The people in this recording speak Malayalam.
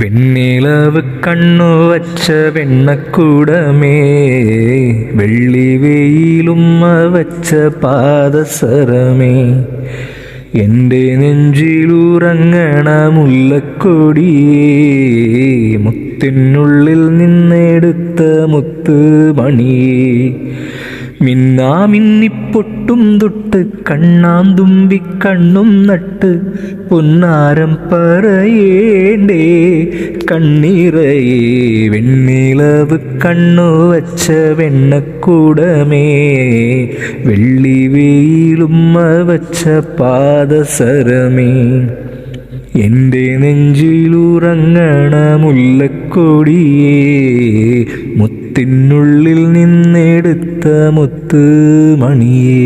വെണ്ണിലവ് കണ്ണു വച്ച വെണ്ണക്കൂടമേ വെള്ളി വെയിലുമ്മ വച്ച പാദസരമേ. എന്റെ നെഞ്ചിലുറങ്ങണ മുല്ലക്കൊടിയേ മുത്തിനുള്ളിൽ നിന്നെടുത്ത മുത്ത് മണിയേ. മിന്നാ മിന്നിപ്പൊട്ടും തൊട്ട് കണ്ണാം തുമ്പി കണ്ണും നട്ട് പൊന്നാരം പറയേണ്ടേ. കണ്ണീറയേ വെണ്ണിലവ് കണ്ണു വച്ച വെണ്ണക്കൂടമേ. വെള്ളി വെയിലുമ്മ വച്ച പാദസരമേ. എന്റെ നെഞ്ചിലുറങ്ങണ മുല്ലക്കൊടിയേ മുത്തിനുള്ളിൽ നിന്നെടുത്ത മുത്ത് മണിയേ